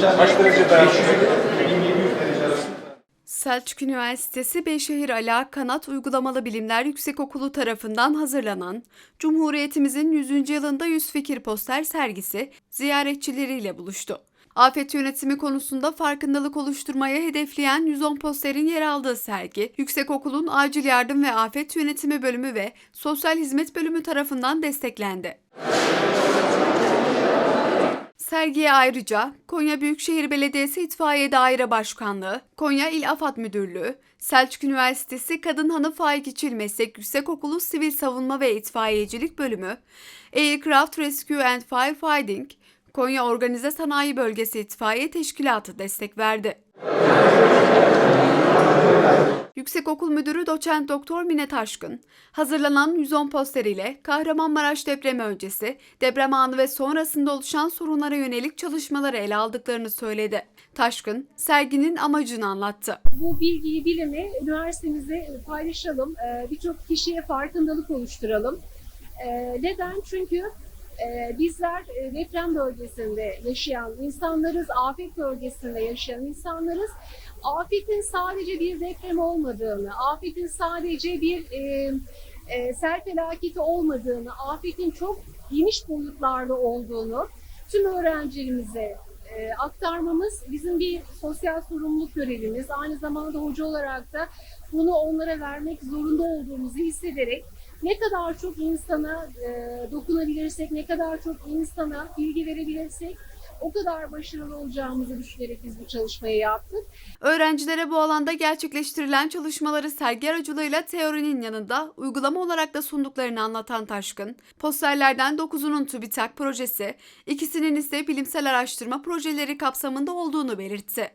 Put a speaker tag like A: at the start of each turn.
A: Kaç derece dayanıklı? 1700 derece arasında.
B: Selçuk Üniversitesi Beyşehir Ala Kanat Uygulamalı Bilimler Yüksekokulu tarafından hazırlanan Cumhuriyetimizin 100. yılında 100 fikir poster sergisi ziyaretçileriyle buluştu. Afet yönetimi konusunda farkındalık oluşturmayı hedefleyen 110 posterin yer aldığı sergi, Yüksekokulun Acil Yardım ve Afet Yönetimi Bölümü ve Sosyal Hizmet Bölümü tarafından desteklendi. Sergiye ayrıca Konya Büyükşehir Belediyesi İtfaiye Daire Başkanlığı, Konya İl Afat Müdürlüğü, Selçuk Üniversitesi Kadın Hanı Faik İçil Meslek Yüksekokulu Sivil Savunma ve İtfaiyecilik Bölümü, Aircraft Rescue and Firefighting, Konya Organize Sanayi Bölgesi İtfaiye Teşkilatı destek verdi. Yüksekokul Müdürü Doçent Doktor Mine Taşkın, hazırlanan 110 poster ile Kahramanmaraş depremi öncesi, deprem anı ve sonrasında oluşan sorunlara yönelik çalışmaları ele aldıklarını söyledi. Taşkın, serginin amacını anlattı.
C: bu bilgiyi, bilimi üniversitemizde paylaşalım. Birçok kişiye farkındalık oluşturalım. Neden? Çünkü bizler e, deprem bölgesinde yaşayan insanlarız, afet bölgesinde yaşayan insanlarız. Afetin sadece bir deprem olmadığını, afetin sadece bir e, e, sel felaketi olmadığını, afetin çok geniş boyutlarda olduğunu tüm öğrencilerimize e, aktarmamız bizim bir sosyal sorumluluk görevimiz. Aynı zamanda hoca olarak da bunu onlara vermek zorunda olduğumuzu hissederek ne kadar çok insana e, dokunabilirsek, ne kadar çok insana bilgi verebilirsek o kadar başarılı olacağımızı düşünerek biz bu çalışmayı yaptık.
B: Öğrencilere bu alanda gerçekleştirilen çalışmaları sergi aracılığıyla teorinin yanında uygulama olarak da sunduklarını anlatan Taşkın, posterlerden 9'unun TÜBİTAK projesi, ikisinin ise bilimsel araştırma projeleri kapsamında olduğunu belirtti.